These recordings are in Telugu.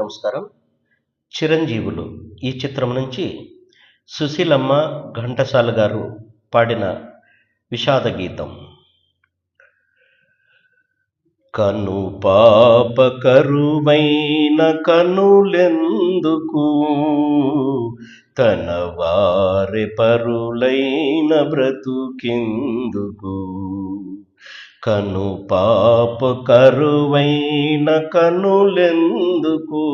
నమస్కారం. చిరంజీవులు ఈ చిత్రం నుంచి సుశీలమ్మ ఘంటసాల గారు పాడిన విషాద గీతం. కను పాప కరువైన కనులెందుకు? తన వారి పరులైన బ్రతుకెందుకు? కను పాప కరువైన కనులెందుకు?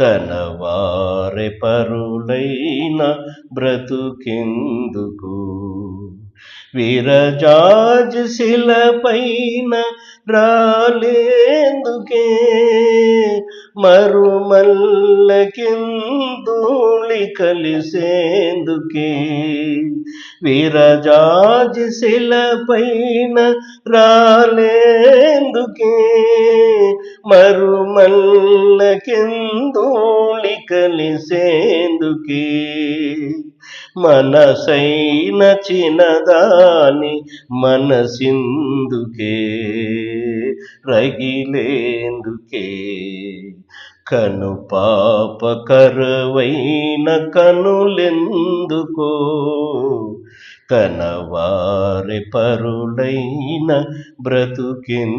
తన వారి పరులైన బ్రతుకెందుకు? విరజాజ్ శిలపైన రాలేందుకే? మరుమల్లకెందూళి కలిసేందుకే విరజాజి శిలపైన రాలేందుకే మరుమల్లకెందూళి కలిసేందుకే మనసైన చిన్నదాని మనసిందుకే రగిలేందుకే. కను పాప కరువైన కనులెందుకో. కనవారి పరులైన బ్రతుకెందుకో.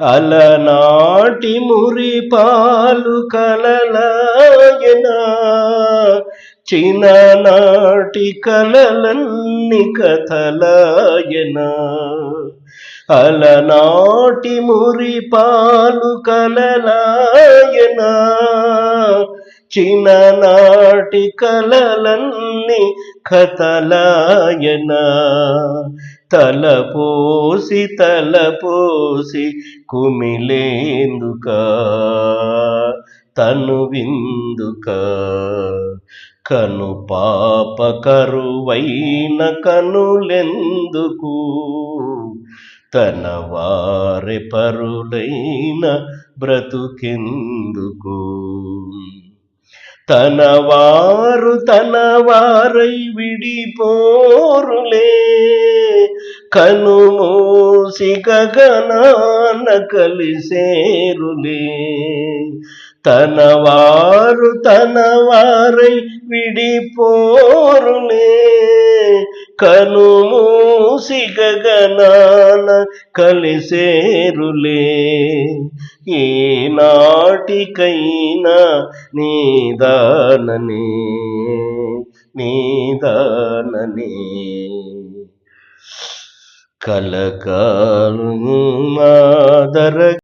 అలనాటి మురిపాలు కలలాయనా. చిన్ననాటి కలలన్ని కథలాయనా. అలనాటి మురిపాలు కలలాయనా. చిన్ననాటి కలలన్ని కథలాయనా. తలపోసి తలపోసి కుమిలేందుక తను విందుక కను పాప కరువైన కనులెందుకు? తన వారి పరులైన బ్రతుకెందుకు? తన వారు తన వారై విడిపోరులే కను మూసి గగనాన కలిసేరులే తన వారు తన వారై విడిపోరులే కను మూసి గగనాన కలిసేరులే. ఏ నాటికైనా నీదాననే నీదాననే కలకాలు మాదర